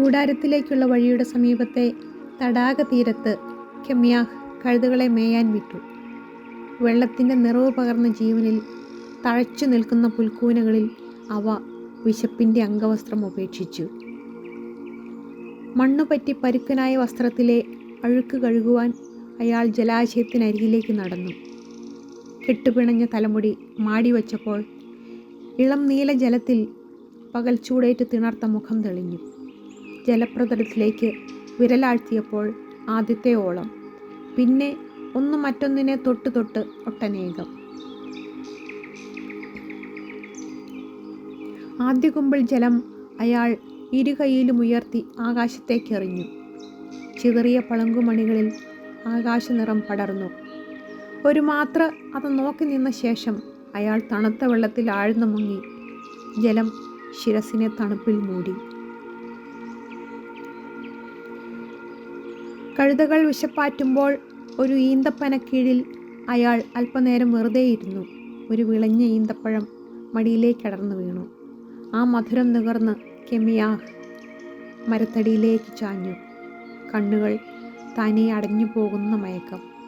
കൂടാരത്തിലേക്കുള്ള വഴിയുടെ സമീപത്തെ തടാക തീരത്ത് ഖമ്യാഹ് കഴുതുകളെ മേയാൻ വിട്ടു. വെള്ളത്തിന്റെ നിറവ് പകർന്ന ജീവനിൽ തഴച്ചു നിൽക്കുന്ന പുൽക്കൂനകളിൽ അവ വിശപ്പിന്റെ അംഗവസ്ത്രം ഉപേക്ഷിച്ചു. മണ്ണുപറ്റി പരുക്കനായ വസ്ത്രത്തിലെ അഴുക്ക് കഴുകുവാൻ അയാൾ ജലാശയത്തിനരികിലേക്ക് നടന്നു. കെട്ടുപിണഞ്ഞ തലമുടി മാടി വച്ചപ്പോൾ ഇളം നീല ജലത്തിൽ പകൽ ചൂടേറ്റ് തിണർത്ത മുഖം തെളിഞ്ഞു. ജലപ്രതലത്തിലേക്ക് വിരലാഴ്ത്തിയപ്പോൾ ആദ്യത്തെ ഓളം പിന്നെ ഒന്ന് മറ്റൊന്നിനെ തൊട്ട് തൊട്ട് ഒട്ടനേകം. ആദ്യ കുമ്പിൾ ജലം അയാൾ ഇരുകൈയിലും ഉയർത്തി ആകാശത്തേക്കെറിഞ്ഞു. ചിതറിയ പളങ്കുമണികളിൽ ആകാശനിറം പടർന്നു. ഒരു മാത്ര അത് നോക്കി നിന്ന ശേഷം അയാൾ തണുത്ത വെള്ളത്തിൽ ആഴ്ന്നു മുങ്ങി. ജലം ശിരസിനെ തണുപ്പിൽ മൂടി. കഴുതകൾ വിശപ്പാറ്റുമ്പോൾ ഒരു ഈന്തപ്പനക്കീഴിൽ അയാൾ അല്പനേരം വെറുതെയിരുന്നു. ഒരു വിളഞ്ഞ ഈന്തപ്പഴം മടിയിലേക്ക് അടർന്നു വീണു. ആ മധുരം നുകർന്ന് കെമിയാഹ് മരത്തടിയിലേക്ക് ചാഞ്ഞു. കണ്ണുകൾ താനെ അടഞ്ഞു പോകുന്ന മയക്കം.